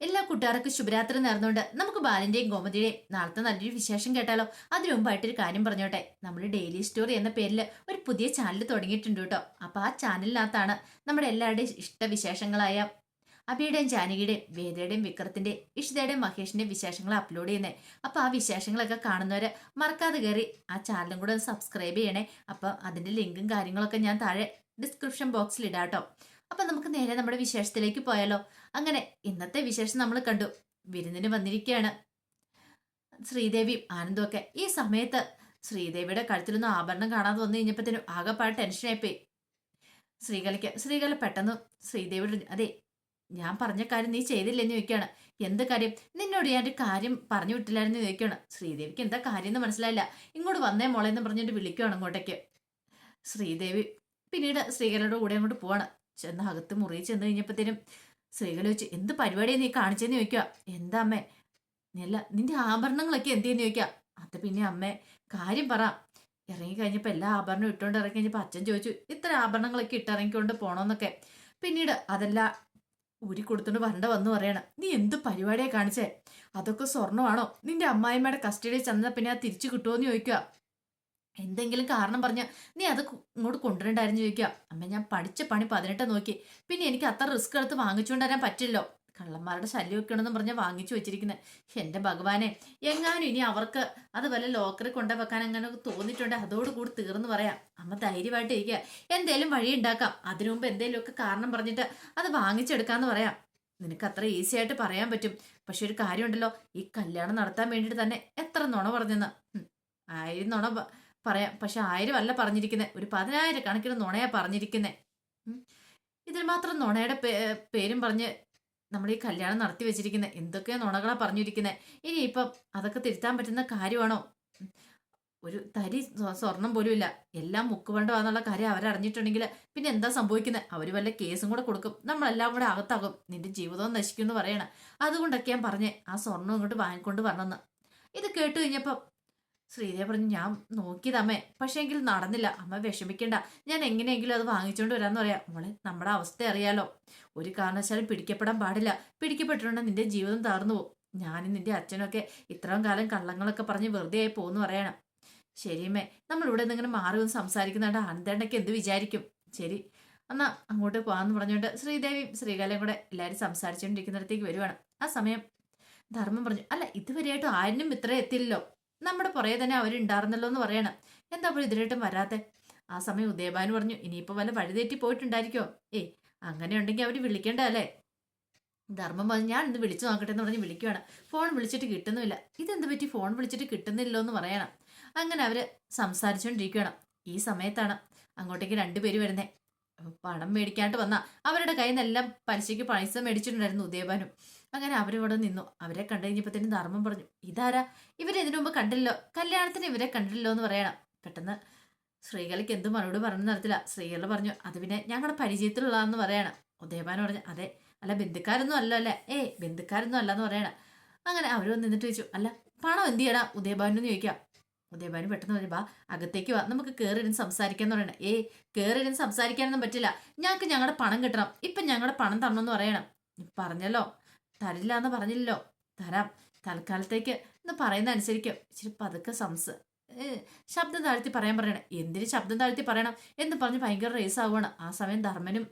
എല്ലാ കൂട്ടുകാർക്കും ശുഭരാത്രി നേർന്നുകൊണ്ട് നമുക്ക് ബാലന്റെയും ഗോമതിയുടെയും നാളത്തെ നല്ലൊരു വിശേഷം കേട്ടാലോ? അതിനു മുമ്പായിട്ടൊരു കാര്യം പറഞ്ഞോട്ടെ. നമ്മൾ ഡെയിലി സ്റ്റോറി എന്ന പേരിൽ ഒരു പുതിയ ചാനൽ തുടങ്ങിയിട്ടുണ്ട് കേട്ടോ. അപ്പൊ ആ ചാനലിനകത്താണ് നമ്മുടെ എല്ലാവരുടെയും ഇഷ്ട വിശേഷങ്ങളായ അബിയുടെയും ജാനകിയുടെയും വേദയുടെയും വിക്രത്തിന്റെ ഇഷിതയുടെയും മഹേഷിന്റെയും വിശേഷങ്ങൾ അപ്ലോഡ് ചെയ്യുന്നത് അപ്പൊ ആ വിശേഷങ്ങളൊക്കെ കാണുന്നവര് മറക്കാതെ കയറി ആ ചാനലും കൂടെ സബ്സ്ക്രൈബ് ചെയ്യണേ. അപ്പൊ അതിന്റെ ലിങ്കും കാര്യങ്ങളൊക്കെ ഞാൻ താഴെ ഡിസ്ക്രിപ്ഷൻ ബോക്സിൽ ഇടാം കേട്ടോ അപ്പൊ നമുക്ക് നേരെ നമ്മുടെ വിശേഷത്തിലേക്ക് പോയാലോ? അങ്ങനെ ഇന്നത്തെ വിശേഷം നമ്മൾ കണ്ടു. വിരുന്നിന് വന്നിരിക്കുകയാണ് ശ്രീദേവിയും ആനന്ദും ഒക്കെ. ഈ സമയത്ത് ശ്രീദേവിയുടെ കഴുത്തിലൊന്നും ആഭരണം കാണാതെ വന്നു കഴിഞ്ഞപ്പോഴത്തേനും ആകെപ്പാട് ടെൻഷനായിപ്പോയി ശ്രീകലയ്ക്ക് ശ്രീകല പെട്ടെന്ന് ശ്രീദേവിയുടെ അതെ ഞാൻ പറഞ്ഞ കാര്യം നീ ചെയ്തില്ലെന്ന് ചോദിക്കുകയാണ്. എന്ത് കാര്യം? നിന്നോട് ഞാൻ ഒരു കാര്യം പറഞ്ഞു വിട്ടില്ലായിരുന്നു ചോദിക്കുകയാണ്. ശ്രീദേവിക്ക് എന്താ കാര്യം എന്ന് മനസ്സിലായില്ല. ഇങ്ങോട്ട് വന്നേ മോളെ എന്ന് പറഞ്ഞിട്ട് വിളിക്കുകയാണ് അങ്ങോട്ടേക്ക്. ശ്രീദേവി പിന്നീട് ശ്രീകലയുടെ കൂടെ അങ്ങോട്ട് പോവാണ്. ചെന്ന് അകത്ത് മുറി ചെന്ന് കഴിഞ്ഞപ്പോഴത്തേനും സ്ത്രീകൾ വെച്ച് എന്ത് പരിപാടിയാണ് നീ കാണിച്ചെന്ന് ചോദിക്കുക എന്താ അമ്മേ? അല്ല നിന്റെ ആഭരണങ്ങളൊക്കെ എന്തെന്ന് ചോദിക്കുക അത് പിന്നെ അമ്മേ കാര്യം പറ. ഇറങ്ങി കഴിഞ്ഞപ്പോൾ എല്ലാ ആഭരണം ഇട്ടുകൊണ്ട് ഇറങ്ങി കഴിഞ്ഞപ്പോൾ അച്ഛൻ ചോദിച്ചു ഇത്ര ആഭരണങ്ങളൊക്കെ ഇട്ടിറങ്ങിക്കൊണ്ട് പോകണമെന്നൊക്കെ പിന്നീട് അതെല്ലാം ഊരി കൊടുത്തോണ്ട് വരണ്ട വന്നു പറയണം. നീ എന്ത് പരിപാടിയാ കാണിച്ചേ? അതൊക്കെ സ്വർണമാണോ? നിന്റെ അമ്മായിമ്മയുടെ കസ്റ്റഡിയിൽ ചെന്നാൽ പിന്നെ അത് തിരിച്ചു കിട്ടുമോ എന്ന് ചോദിക്കുക എന്തെങ്കിലും കാരണം പറഞ്ഞ നീ അത് ഇങ്ങോട്ട് കൊണ്ടുവരണ്ടായിരുന്നു ചോദിക്കുക. അമ്മ ഞാൻ പഠിച്ച പണി പതിനെട്ട് നോക്കി. പിന്നെ എനിക്ക് അത്ര റിസ്ക് എടുത്ത് വാങ്ങിച്ചുകൊണ്ട് വരാൻ പറ്റില്ലോ കള്ളന്മാരുടെ ശല്യം വെക്കണമെന്ന് പറഞ്ഞാൽ വാങ്ങിച്ചു വെച്ചിരിക്കുന്നത് എന്റെ ഭഗവാനെ എങ്ങാനും ഇനി അവർക്ക് അത് വല്ല ലോക്കറിൽ കൊണ്ടുവെക്കാൻ അങ്ങനെ തോന്നിയിട്ടുണ്ട്? അതോടുകൂടി തീർന്നു പറയാം. അമ്മ ധൈര്യമായിട്ട് ഇരിക്കുക. എന്തേലും വഴി ഉണ്ടാക്കാം. അതിനു മുമ്പ് എന്തേലുമൊക്കെ കാരണം പറഞ്ഞിട്ട് അത് വാങ്ങിച്ചെടുക്കാന്ന് പറയാം. നിനക്ക് അത്ര ഈസി ആയിട്ട് പറയാൻ പറ്റും. പക്ഷെ ഒരു കാര്യമുണ്ടല്ലോ. ഈ കല്യാണം നടത്താൻ വേണ്ടിയിട്ട് തന്നെ എത്ര നുണ പറഞ്ഞെന്ന്. ആയി നുണ പറയാം പക്ഷെ ആയിരം അല്ല പറഞ്ഞിരിക്കുന്നത് ഒരു പതിനായിരം കണക്കിന് നുണയാ പറഞ്ഞിരിക്കുന്നത് ഇതിന് മാത്രം നുണയുടെ പേരും പറഞ്ഞ് നമ്മൾ ഈ കല്യാണം നടത്തി വെച്ചിരിക്കുന്നത് എന്തൊക്കെ നുണകളാണ് പറഞ്ഞിരിക്കുന്നത് ഇനി ഇപ്പം അതൊക്കെ തിരുത്താൻ പറ്റുന്ന കാര്യമാണോ? ഒരു തരി സ്വ- സ്വർണം പോലും ഇല്ല. എല്ലാം മുക്കുപണ്ടമാന്നുള്ള കാര്യം അവരറിഞ്ഞിട്ടുണ്ടെങ്കിൽ പിന്നെ എന്താ സംഭവിക്കുന്നത് അവർ വല്ല കേസും കൂടെ കൊടുക്കും. നമ്മളെല്ലാം കൂടെ അകത്താകും. നിന്റെ ജീവിതവും നശിക്കും എന്ന് പറയണം. അതുകൊണ്ടൊക്കെ ഞാൻ പറഞ്ഞേ ആ സ്വർണം ഇങ്ങോട്ട് വാങ്ങിക്കൊണ്ട് വരണമെന്ന് ഇത് കേട്ട് കഴിഞ്ഞപ്പോൾ ശ്രീദേവി പറഞ്ഞു ഞാൻ നോക്കിയതമ്മേ പക്ഷേ എങ്കിൽ നടന്നില്ല അമ്മ വിഷമിക്കണ്ട. ഞാൻ എങ്ങനെയെങ്കിലും അത് വാങ്ങിച്ചുകൊണ്ട് വരാമെന്ന് പറയാം. മോളെ നമ്മുടെ അവസ്ഥ അറിയാലോ. ഒരു കാരണവശാലും പിടിക്കപ്പെടാൻ പാടില്ല. പിടിക്കപ്പെട്ടിട്ടുണ്ടെങ്കിൽ നിന്റെ ജീവിതം തകർന്നു പോകും. ഞാനും നിന്റെ അച്ഛനൊക്കെ ഇത്രയും കാലം കള്ളങ്ങളൊക്കെ പറഞ്ഞ് വെറുതെ ആയി പോകുന്നു പറയണം. ശരിയമ്മേ നമ്മൾ ഇവിടെ നിന്നിങ്ങനെ മാറി ഒന്ന് സംസാരിക്കുന്നുണ്ട് ആനന്ദേണ്ടൊക്കെ എന്ത് വിചാരിക്കും? ശരി എന്നാ അങ്ങോട്ട് പോകാമെന്ന് പറഞ്ഞുകൊണ്ട് ശ്രീദേവിയും ശ്രീകാലയും കൂടെ എല്ലാവരും സംസാരിച്ചുകൊണ്ടിരിക്കുന്നിടത്തേക്ക് വരുവാണ്. ആ സമയം ധർമ്മം പറഞ്ഞു അല്ല ഇതുവരെയായിട്ടും ആരിനും ഇത്ര എത്തില്ലല്ലോ നമ്മുടെ പുറകെ തന്നെ അവരുണ്ടായിരുന്നല്ലോ എന്ന് പറയണം. എന്താ അപ്പോൾ ഇതിലായിട്ടും വരാത്തെ? ആ സമയം ഉദയഭാനു പറഞ്ഞു ഇനിയിപ്പോൾ വല്ല വഴിതെറ്റി പോയിട്ടുണ്ടായിരിക്കോ ഏയ് അങ്ങനെ ഉണ്ടെങ്കിൽ അവർ വിളിക്കേണ്ടതല്ലേ ധർമ്മം പറഞ്ഞു ഞാൻ ഇന്ന് വിളിച്ചു നോക്കട്ടെ എന്ന് പറഞ്ഞ് വിളിക്കുവാണ്. ഫോൺ വിളിച്ചിട്ട് കിട്ടുന്നുമില്ല. ഇതെന്ത് പറ്റി? ഫോൺ വിളിച്ചിട്ട് കിട്ടുന്നില്ലോ എന്ന് പറയണം. അങ്ങനെ അവർ സംസാരിച്ചുകൊണ്ടിരിക്കുകയാണ് ഈ സമയത്താണ് അങ്ങോട്ടേക്ക് രണ്ടുപേര് വരുന്നേ. പണം മേടിക്കാണ്ട് വന്ന അവരുടെ കയ്യിൽ നിന്നെല്ലാം പലിശയ്ക്ക് പൈസ മേടിച്ചിട്ടുണ്ടായിരുന്നു ഉദയഭാനും. അങ്ങനെ അവരിവിടെ നിന്നു. അവരെ കണ്ടു കഴിഞ്ഞപ്പോഴത്തേനും ധർമ്മം പറഞ്ഞു ഇതാരാ? ഇവരെ ഇതിനു മുമ്പ് കണ്ടില്ലോ കല്യാണത്തിന് ഇവരെ കണ്ടില്ലോ എന്ന് പറയണം. പെട്ടെന്ന് ശ്രീകലയ്ക്ക് എന്ത് മറുപടി പറഞ്ഞു നടത്തില്ല ശ്രീകല പറഞ്ഞു അത് പിന്നെ ഞങ്ങളുടെ പരിചയത്തിലുള്ളതെന്ന് പറയണം. ഉദയഭാനു പറഞ്ഞു അതെ അല്ല ബന്ധുക്കാരൊന്നും അല്ല അല്ലേ? ഏയ് ബന്ധുക്കാരൊന്നും അല്ല എന്ന് പറയണം. അങ്ങനെ അവർ വന്ന് നിന്നിട്ട് ചോദിച്ചു അല്ല പണം എന്ത് ചെയ്യടാ ഉദയഭാനു എന്ന് ചോദിക്കാം. ഉദയഭാനു പെട്ടെന്ന് പറഞ്ഞു ബാ അകത്തേക്ക് വാ നമുക്ക് കയറിയിരുന്ന് സംസാരിക്കാന്ന് പറയണം. ഏയ് കയറിയിരുന്ന് സംസാരിക്കാനൊന്നും പറ്റില്ല. ഞങ്ങൾക്ക് ഞങ്ങളുടെ പണം കിട്ടണം. ഇപ്പം ഞങ്ങളുടെ പണം തരണമെന്ന് പറയണം. പറഞ്ഞല്ലോ. തരില്ല എന്ന് പറഞ്ഞില്ലല്ലോ. തരാം. തൽക്കാലത്തേക്ക് എന്ന് പറയുന്ന അനുസരിക്കും ഇച്ചിരി പതുക്കെ സംസ ശബ്ദം താഴ്ത്തി പറയാൻ പറയണം. എന്തിന് ശബ്ദം താഴ്ത്തി പറയണം എന്ന് പറഞ്ഞ് ഭയങ്കര റേസ് ആവുകയാണ് ആ സമയം ധർമ്മനും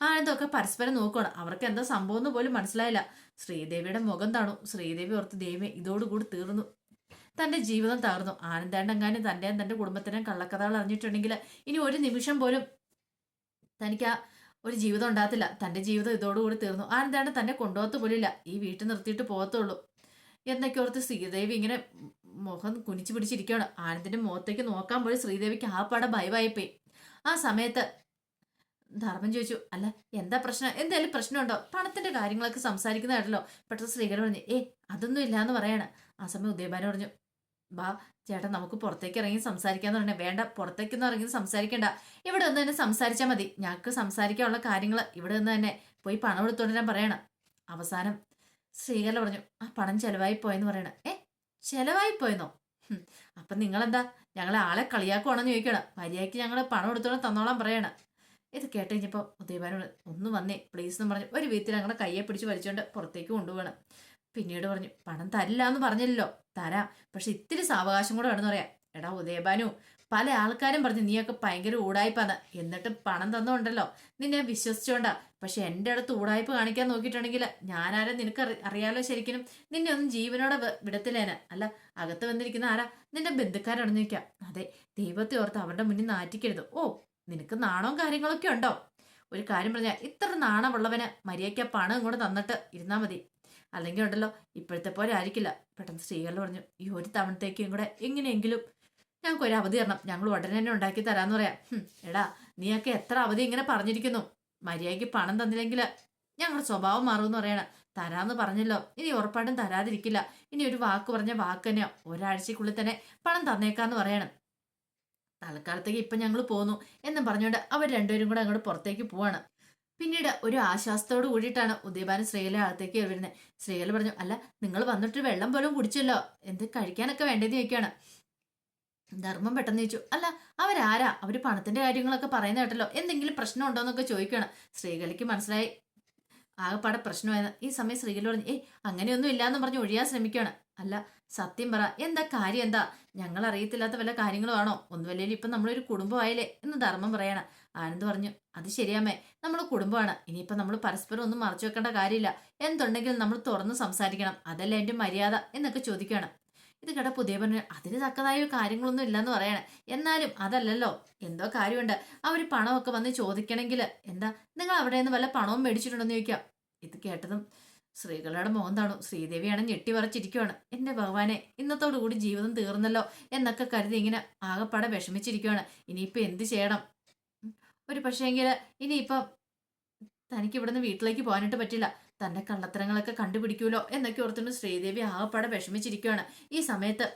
ആനന്ദമൊക്കെ പരസ്പരം നോക്കുകയാണ് അവർക്ക് എന്താ സംഭവം എന്ന് പോലും മനസ്സിലായില്ല. ശ്രീദേവിയുടെ മുഖം താണു. ശ്രീദേവി ഓർത്ത് ദൈവം ഇതോടുകൂടി തീർന്നു. തന്റെ ജീവിതം തകർന്നു. ആനന്ദേണ്ടെങ്ങാനും തന്റെയും തന്റെ കുടുംബത്തിനെയും കള്ളക്കഥകൾ അറിഞ്ഞിട്ടുണ്ടെങ്കിൽ ഇനി ഒരു നിമിഷം പോലും തനിക്ക് ആ ഒരു ജീവിതം ഉണ്ടാകത്തില്ല. തന്റെ ജീവിതം ഇതോടുകൂടി തീർന്നു. ആനന്ദാണ്ട് തന്നെ കൊണ്ടുപോകത്ത് പോലില്ല ഈ വീട്ടിൽ നിർത്തിയിട്ട് പോകത്തുള്ളൂ. എന്നൊക്കെ ഓർത്ത് ശ്രീദേവി ഇങ്ങനെ മുഖം കുനിച്ചു പിടിച്ചിരിക്കുകയാണ്. ആനന്ദിന്റെ മുഖത്തേക്ക് നോക്കാൻ പോലും ശ്രീദേവിക്ക് ആ പടം ഭയവായിപ്പോയി ആ സമയത്ത് ധർമ്മം ചോദിച്ചു അല്ല എന്താ പ്രശ്നം? എന്തായാലും പ്രശ്നമുണ്ടോ? പണത്തിന്റെ കാര്യങ്ങളൊക്കെ സംസാരിക്കുന്നതായിട്ടല്ലോ. പെട്ടെന്ന് ശ്രീകരൻ പറഞ്ഞു ഏ അതൊന്നും ഇല്ല എന്ന് പറയാണ്. ആ സമയം ഉദയഭാനു പറഞ്ഞു ബാ ചേട്ടാ നമുക്ക് പുറത്തേക്ക് ഇറങ്ങി സംസാരിക്കാന്ന് പറഞ്ഞേ വേണ്ട പുറത്തേക്കൊന്നും ഇറങ്ങി സംസാരിക്കണ്ട. ഇവിടെ നിന്ന് തന്നെ സംസാരിച്ചാൽ മതി. ഞങ്ങൾക്ക് സംസാരിക്കാനുള്ള കാര്യങ്ങൾ ഇവിടെ നിന്ന് തന്നെ പോയി പണം എടുത്തോണ്ട് ഞാൻ പറയണം. അവസാനം ശ്രീകല പറഞ്ഞു ആ പണം ചെലവായി പോയെന്ന് പറയണം. ഏ ചെലവായി പോയെന്നോ? അപ്പം നിങ്ങളെന്താ? ഞങ്ങളെ ആളെ കളിയാക്കുവാണെന്ന് ചോദിക്കണം. മര്യാദയ്ക്ക് ഞങ്ങൾ പണം എടുത്തോളം തന്നോളാം പറയണം. ഇത് കേട്ട് കഴിഞ്ഞപ്പോൾ ഉദയഭാനോട് ഒന്ന് വന്നേ പ്ലീസ് എന്ന് പറഞ്ഞു ഒരു വീട്ടിൽ ഞങ്ങളുടെ കയ്യെ പിടിച്ച് വലിച്ചുകൊണ്ട് പുറത്തേക്ക് കൊണ്ടുപോകണം പിന്നീട് പറഞ്ഞു പണം തരില്ല എന്ന് പറഞ്ഞല്ലോ തരാം. പക്ഷെ ഇത്തിരി സാവകാശം കൂടെ വേണമെന്ന് പറയാം. എടാ ഉദയബാനു പല ആൾക്കാരും പറഞ്ഞു നീയൊക്കെ ഭയങ്കര ഊടായ്പാന്ന്. എന്നിട്ട് പണം തന്നുണ്ടല്ലോ നിന്നെ വിശ്വസിച്ചോണ്ടാ. പക്ഷെ എന്റെ അടുത്ത് ഊടായ്പ കാണിക്കാൻ നോക്കിയിട്ടുണ്ടെങ്കിൽ ഞാനാരും നിനക്ക് അറിയാലോ ശരിക്കും? നിന്നെ ഒന്നും ജീവനോടെ വിടത്തില്ലേന്? അല്ല അകത്ത് വന്നിരിക്കുന്ന ആരാ? നിന്റെ ബന്ധുക്കാരാണെന്ന് നിൽക്കാം. അതെ ദൈവത്തെ ഓർത്ത് അവരുടെ മുന്നിൽ നാറ്റിക്കരുത്. ഓ നിനക്ക് നാണവും കാര്യങ്ങളൊക്കെ ഉണ്ടോ? ഒരു കാര്യം പറഞ്ഞാൽ ഇത്ര നാണമുള്ളവന് മര്യാദയ്ക്ക് പണം ഇങ്ങോട്ട് തന്നിട്ട് ഇരുന്നാൽ മതി. അല്ലെങ്കിൽ ഉണ്ടല്ലോ ഇപ്പോഴത്തെ പോലെ ആയിരിക്കില്ല. പെട്ടെന്ന് സ്ത്രീകൾ പറഞ്ഞു ഈ ഒരു തവണത്തേക്കും കൂടെ എങ്ങനെയെങ്കിലും ഞങ്ങൾക്ക് ഒരു അവധി തരണം. ഞങ്ങൾ ഉടനെ തന്നെ ഉണ്ടാക്കി തരാന്ന് പറയാം. എടാ നീയൊക്കെ എത്ര അവധി ഇങ്ങനെ പറഞ്ഞിരിക്കുന്നു? മര്യാദയ്ക്ക് പണം തന്നില്ലെങ്കിൽ ഞങ്ങളുടെ സ്വഭാവം മാറുമെന്ന് പറയണം. തരാമെന്ന് പറഞ്ഞല്ലോ. ഇനി ഉറപ്പായിട്ടും തരാതിരിക്കില്ല. ഇനി ഒരു വാക്ക് പറഞ്ഞ വാക്ക് തന്നെയോ. ഒരാഴ്ചക്കുള്ളിൽ തന്നെ പണം തന്നേക്കാന്ന് പറയണം. തൽക്കാലത്തേക്ക് ഇപ്പം ഞങ്ങൾ പോന്നു എന്നും പറഞ്ഞുകൊണ്ട് അവർ രണ്ടുപേരും കൂടെ അങ്ങോട്ട് പുറത്തേക്ക് പോവാണ്. പിന്നീട് ഒരു ആശ്വാസത്തോട് കൂടിയിട്ടാണ് ഉദയഭാനു ശ്രീകല അകത്തേക്ക് വരുന്നത്. ശ്രീകല പറഞ്ഞു അല്ല നിങ്ങൾ വന്നിട്ട് വെള്ളം പോലും കുടിച്ചല്ലോ. എന്ത് കഴിക്കാനൊക്കെ വേണ്ടതെന്ന് ചോദിക്കുകയാണ്. ധർമ്മം പെട്ടെന്ന് ചോദിച്ചു അല്ല അവരാരാ? അവർ പണത്തിന്റെ കാര്യങ്ങളൊക്കെ പറയുന്ന കേട്ടല്ലോ. എന്തെങ്കിലും പ്രശ്നം ഉണ്ടോ എന്നൊക്കെ ചോദിക്കുകയാണ്. ശ്രീകലയ്ക്ക് മനസ്സിലായി ആകെപ്പാടെ പ്രശ്നമായിരുന്നു ഈ സമയം ശ്രീകല പറഞ്ഞു ഏയ് അങ്ങനെയൊന്നും ഇല്ലാന്ന് പറഞ്ഞ് ഒഴിയാൻ ശ്രമിക്കുകയാണ്. അല്ല സത്യം പറ. എന്താ കാര്യം? എന്താ? ഞങ്ങൾ അറിയത്തില്ലാത്ത വല്ല കാര്യങ്ങളും ആണോ ഒന്നുമല്ലേലും ഇപ്പം നമ്മളൊരു കുടുംബമായില്ലേ? എന്ന് ധർമ്മം പറയണം. ആനന്ദ് പറഞ്ഞു അത് ശരിയാമേ നമ്മൾ കുടുംബമാണ്. ഇനിയിപ്പം നമ്മൾ പരസ്പരം ഒന്നും മറച്ചു വെക്കേണ്ട കാര്യമില്ല. എന്തുണ്ടെങ്കിലും നമ്മൾ തുറന്ന് സംസാരിക്കണം. അതല്ല എന്റെ മര്യാദ? എന്നൊക്കെ ചോദിക്കുകയാണ്. ഇത് കേട്ട പുതിയ പറഞ്ഞു അതിന് തക്കതായ കാര്യങ്ങളൊന്നും ഇല്ലെന്ന് പറയണേ. എന്നാലും അതല്ലല്ലോ. എന്തോ കാര്യമുണ്ട്. അവർ പണമൊക്കെ വന്ന് ചോദിക്കണമെങ്കിൽ എന്താ? നിങ്ങൾ അവിടെ നിന്ന് വല്ല പണവും മേടിച്ചിട്ടുണ്ടെന്ന് ചോദിക്കാം. ഇത് കേട്ടതും സ്ത്രീകളുടെ മുഖം താണു. ശ്രീദേവിയാണ് ഞെട്ടി പറിച്ചിരിക്കുവാണ് എന്റെ ഭഗവാനെ ഇന്നത്തോടുകൂടി ജീവിതം തീർന്നല്ലോ എന്നൊക്കെ കരുതി ഇങ്ങനെ ആകെപ്പാടെ വിഷമിച്ചിരിക്കുവാണ്. ഇനിയിപ്പോ എന്ത് ചെയ്യണം? ഒരു പക്ഷേങ്കിൽ ഇനിയിപ്പം തനിക്ക് ഇവിടുന്ന് വീട്ടിലേക്ക് പോകാനായിട്ട് പറ്റില്ല. തന്റെ കള്ളത്തരങ്ങളൊക്കെ കണ്ടുപിടിക്കൂലോ എന്നൊക്കെ ഓർത്തുകൊണ്ട് ശ്രീദേവി ആകെപ്പാടെ വിഷമിച്ചിരിക്കുകയാണ് ഈ സമയത്ത്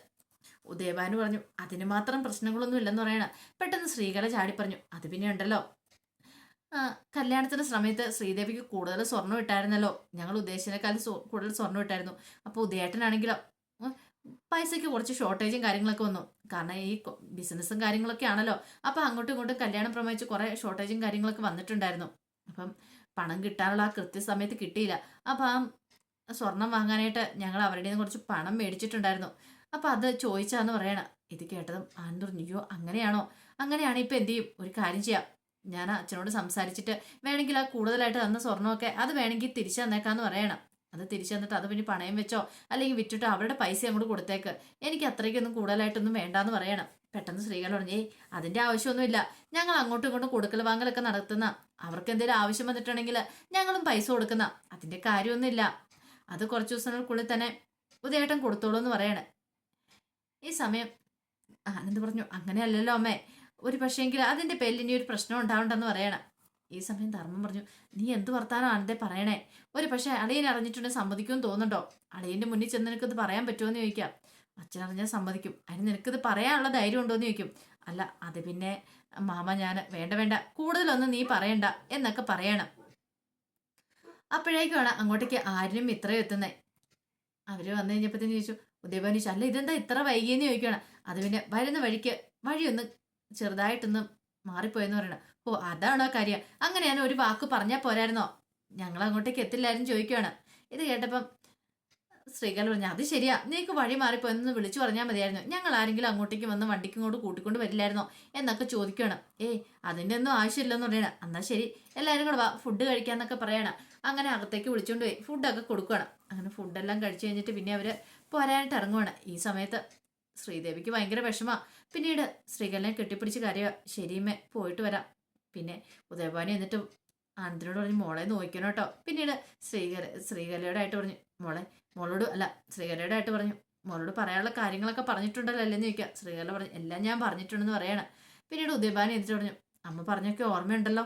ഉദയഭാനു പറഞ്ഞു അതിന് മാത്രം പ്രശ്നങ്ങളൊന്നും ഇല്ലെന്ന് പറയണ. പെട്ടെന്ന് ശ്രീകല ചാടി പറഞ്ഞു അത് പിന്നെ ഉണ്ടല്ലോ. കല്യാണത്തിന്റെ സമയത്ത് ശ്രീദേവിക്ക് കൂടുതൽ സ്വർണം ഇട്ടായിരുന്നല്ലോ. ഞങ്ങൾ ഉദ്ദേശിച്ചതിനേക്കാളും കൂടുതൽ സ്വർണം ഇട്ടായിരുന്നു. അപ്പോൾ ഉദയേട്ടനാണെങ്കിലോ പൈസയ്ക്ക് കുറച്ച് ഷോർട്ടേജും കാര്യങ്ങളൊക്കെ വന്നു. കാരണം ഈ ബിസിനസ്സും കാര്യങ്ങളൊക്കെ ആണല്ലോ. അപ്പോൾ അങ്ങോട്ടും ഇങ്ങോട്ടും കല്യാണം പ്രമാണിച്ച് കുറേ ഷോർട്ടേജും കാര്യങ്ങളൊക്കെ വന്നിട്ടുണ്ടായിരുന്നു. അപ്പം പണം കിട്ടാനുള്ള ആ കൃത്യസമയത്ത് കിട്ടിയില്ല. അപ്പം സ്വർണം വാങ്ങാനായിട്ട് ഞങ്ങൾ അവരുടെ നിന്ന് കുറച്ച് പണം മേടിച്ചിട്ടുണ്ടായിരുന്നു. അപ്പം അത് ചോദിച്ചാന്ന് പറയണം. ഇത് കേട്ടതും ആനന്ദ് പറഞ്ഞു അയ്യോ അങ്ങനെയാണോ? അങ്ങനെയാണെങ്കിൽ ഇപ്പം എന്ത് ചെയ്യും? ഒരു കാര്യം ചെയ്യാം. ഞാൻ അച്ഛനോട് സംസാരിച്ചിട്ട് വേണമെങ്കിൽ ആ കൂടുതലായിട്ട് തന്ന സ്വർണമൊക്കെ അത് വേണമെങ്കിൽ തിരിച്ചു തന്നേക്കാന്ന് പറയണം. അത് തിരിച്ചു തന്നിട്ട് അത് പിന്നെ പണയം വെച്ചോ? അല്ലെങ്കിൽ വിറ്റിട്ടോ അവരുടെ പൈസ അങ്ങോട്ട് കൊടുത്തേക്ക്. എനിക്ക് അത്രയ്ക്കൊന്നും കൂടുതലായിട്ടൊന്നും വേണ്ടാന്ന് പറയണം. പെട്ടെന്ന് സ്ത്രീകൾ പറഞ്ഞേ അതിന്റെ ആവശ്യമൊന്നുമില്ല. ഞങ്ങൾ അങ്ങോട്ടും ഇങ്ങോട്ടും കൊടുക്കൽ വാങ്ങലൊക്കെ നടത്തുന്ന. അവർക്ക് എന്തെങ്കിലും ആവശ്യം വന്നിട്ടുണ്ടെങ്കിൽ ഞങ്ങളും പൈസ കൊടുക്കുന്ന. അതിന്റെ കാര്യമൊന്നുമില്ല. അത് കുറച്ച് ദിവസങ്ങൾക്കുള്ളിൽ തന്നെ ഉദയേട്ടൻ കൊടുത്തോളൂ എന്ന് പറയണേ. ഈ സമയം ആനന്ദ് പറഞ്ഞു? അങ്ങനെയല്ലല്ലോ അമ്മേ. ഒരു പക്ഷേങ്കിൽ അതിന്റെ പേരിൽ ഒരു പ്രശ്നം ഉണ്ടാവണ്ടെന്ന് പറയണം. ഈ സമയം ധർമ്മം പറഞ്ഞു നീ എന്ത് വർത്താനം ആനന്ദേ പറയണേ. ഒരു പക്ഷേ അളിയൻ അറിഞ്ഞിട്ടുണ്ടെങ്കിൽ സമ്മതിക്കുമെന്ന് തോന്നുന്നുണ്ടോ? അളിയന്റെ മുന്നിൽ ചെന്ന് നിനക്കത് പറയാൻ പറ്റുമോ എന്ന് ചോദിക്കാം. അച്ഛൻ അറിഞ്ഞാൽ സമ്മതിക്കും. അതിന് നിനക്കത് പറയാനുള്ള ധൈര്യം ഉണ്ടോ എന്ന് ചോദിക്കും. അല്ല അത് പിന്നെ മാമ ഞാൻ വേണ്ട വേണ്ട. കൂടുതലൊന്നും നീ പറയണ്ട എന്നൊക്കെ പറയണം. അപ്പോഴേക്കുമാണ് അങ്ങോട്ടേക്ക് ആരിനും ഇത്രയും എത്തുന്നേ. അവർ വന്നു കഴിഞ്ഞപ്പോഴത്തേന് ചോദിച്ചു ഉദയഭാനു അല്ല ഇതെന്താ ഇത്ര വൈകിയെന്ന് ചോദിക്കണം അത് പിന്നെ വരുന്ന വഴിക്ക് വഴിയൊന്ന് ചെറുതായിട്ടൊന്ന് മാറിപ്പോയെന്ന് പറയണം. ഓ അതാണോ കാര്യം? അങ്ങനെ ഞാൻ ഒരു വാക്ക് പറഞ്ഞാൽ പോരായിരുന്നോ? ഞങ്ങൾ അങ്ങോട്ടേക്ക് എത്തില്ലായിരുന്നു ചോദിക്കുകയാണ് ഇത് കേട്ടപ്പം സ്ത്രീകൾ പറഞ്ഞു അത് ശരിയാ. നീക്ക് വഴി മാറിപ്പോയെന്ന് വിളിച്ചു പറഞ്ഞാൽ മതിയായിരുന്നു. ഞങ്ങൾ ആരെങ്കിലും അങ്ങോട്ടേക്ക് വന്ന് വണ്ടിക്ക് ഇങ്ങോട്ട് കൂട്ടിക്കൊണ്ട് വരില്ലായിരുന്നോ? എന്നൊക്കെ ചോദിക്കുകയാണ് ഏയ് അതിന്റെ ഒന്നും ആവശ്യമില്ലെന്ന് പറയണം. എന്നാൽ ശരി. എല്ലാവരും കൂടെ വാ ഫുഡ് കഴിക്കാന്നൊക്കെ പറയണം. അങ്ങനെ അകത്തേക്ക് വിളിച്ചുകൊണ്ട് പോയി. ഫുഡൊക്കെ കൊടുക്കുകയാണ് അങ്ങനെ ഫുഡെല്ലാം കഴിച്ചു കഴിഞ്ഞിട്ട് പിന്നെ അവർ പോരാനായിട്ട് ഇറങ്ങുവാണ്. ഈ സമയത്ത് ശ്രീദേവിക്ക് ഭയങ്കര വിഷമാ. പിന്നീട് ശ്രീകലനെ കെട്ടിപ്പിടിച്ച് കാര്യ ശരിയമ്മേ പോയിട്ട് വരാം. പിന്നെ ഉദയഭാനി എന്നിട്ട് ആനന്ദിനോട് പറഞ്ഞു മോളെ നോക്കണം കേട്ടോ പിന്നീട് ശ്രീകല ശ്രീകലയുടെ ആയിട്ട് പറഞ്ഞു മോളെ മോളോട് അല്ല ശ്രീകലയുടെ ആയിട്ട് പറഞ്ഞു മോളോട് പറയാനുള്ള കാര്യങ്ങളൊക്കെ പറഞ്ഞിട്ടുണ്ടല്ലോ അല്ലെന്ന് ചോദിക്കുക. ശ്രീകല പറഞ്ഞു എല്ലാം ഞാൻ പറഞ്ഞിട്ടുണ്ടെന്ന് പറയാണ്. പിന്നീട് ഉദയഭാനി എന്നിട്ട് പറഞ്ഞു അമ്മ പറഞ്ഞൊക്കെ ഓർമ്മയുണ്ടല്ലോ.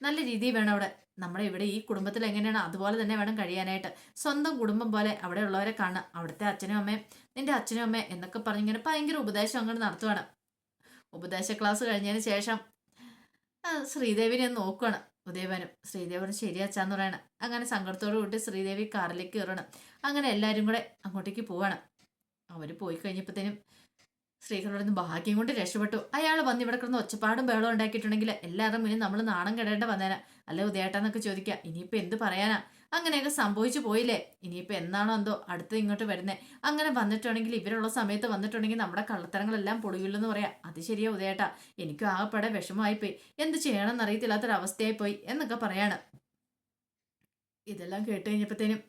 നല്ല രീതിയിൽ വേണം അവിടെ. നമ്മുടെ ഇവിടെ ഈ കുടുംബത്തിൽ എങ്ങനെയാണ്? അതുപോലെ തന്നെ വേണം കഴിയാനായിട്ട്. സ്വന്തം കുടുംബം പോലെ അവിടെ ഉള്ളവരെ കാണുക. അവിടുത്തെ അച്ഛനും അമ്മയും നിന്റെ അച്ഛനും അമ്മയും എന്നൊക്കെ പറഞ്ഞിങ്ങനെ ഭയങ്കര ഉപദേശം അങ്ങോട്ട് നടത്തുവാണ്. ഉപദേശ ക്ലാസ് കഴിഞ്ഞതിന് ശേഷം ശ്രീദേവിനെ ഒന്ന് നോക്കുവാണ്. ഉദയവനും ശ്രീദേവൻ ശരി അച്ഛാന്ന് പറയണം. അങ്ങനെ സങ്കടത്തോടു കൂട്ടി ശ്രീദേവി കാറിലേക്ക് കയറണം അങ്ങനെ എല്ലാവരും കൂടെ അങ്ങോട്ടേക്ക് പോവാണ്. അവർ പോയി കഴിഞ്ഞപ്പോഴത്തേനും ശ്രീകരോട് ഭാഗ്യം കൊണ്ട് രക്ഷപ്പെട്ടു. അയാൾ വന്ന് ഇവിടെ കിടന്ന് ഒച്ചപ്പാടും ബഹളം ഉണ്ടാക്കിയിട്ടുണ്ടെങ്കിൽ എല്ലാവരും മുന്നിൽ നമ്മൾ നാണം കെടേണ്ട വന്നേനെ. അല്ല ഉദയേട്ടാന്നൊക്കെ ചോദിക്കുക ഇനിയിപ്പോൾ എന്ത് പറയാനാ? അങ്ങനെയൊക്കെ സംഭവിച്ചു പോയില്ലേ? ഇനിയിപ്പോൾ എന്നാണോ എന്തോ അടുത്ത് ഇങ്ങോട്ട് വരുന്നേ? അങ്ങനെ വന്നിട്ടുണ്ടെങ്കിൽ ഇവരുള്ള സമയത്ത് വന്നിട്ടുണ്ടെങ്കിൽ നമ്മുടെ കള്ളത്തരങ്ങളെല്ലാം പൊളിയില്ലെന്ന് പറയാം. അത് ശരിയാ ഉദയേട്ടാ. എനിക്കും വിഷമമായി പോയി എന്ത് ചെയ്യണമെന്ന് അറിയത്തില്ലാത്തൊരവസ്ഥയായി പോയി എന്നൊക്കെ പറയാണ്. ഇതെല്ലാം കേട്ട് കഴിഞ്ഞപ്പോഴത്തേനും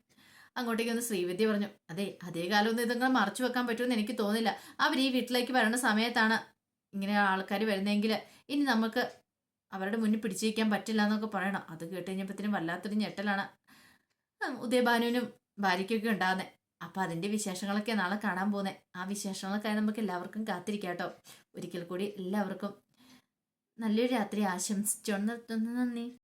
അങ്ങോട്ടേക്ക് ഒന്ന് ശ്രീവിദ്യ പറഞ്ഞു അതെ അതേ കാലമൊന്നും ഇതങ്ങനെ മറച്ചു വെക്കാൻ പറ്റുമെന്ന് എനിക്ക് തോന്നില്ല. അവർ ഈ വീട്ടിലേക്ക് വരേണ്ട സമയത്താണ് ഇങ്ങനെ ആൾക്കാർ വരുന്നതെങ്കിൽ ഇനി നമുക്ക് അവരുടെ മുന്നിൽ പിടിച്ചിരിക്കാൻ പറ്റില്ല എന്നൊക്കെ പറയണം. അത് കേട്ട് കഴിഞ്ഞപ്പോഴത്തേനും വല്ലാത്തൊരു ഞെട്ടലാണ്. ഉദയഭാനുവിനും ഭാര്യയ്ക്കൊക്കെ ഉണ്ടാകുന്നത് അപ്പം അതിന്റെ വിശേഷങ്ങളൊക്കെ നാളെ കാണാൻ പോകുന്നത് ആ വിശേഷങ്ങളൊക്കെ നമുക്ക് എല്ലാവർക്കും കാത്തിരിക്കാം കേട്ടോ. ഒരിക്കൽ കൂടി എല്ലാവർക്കും നല്ലൊരു രാത്രി ആശംസിച്ചോണ്ട് നിർത്തുന്നു നന്ദി.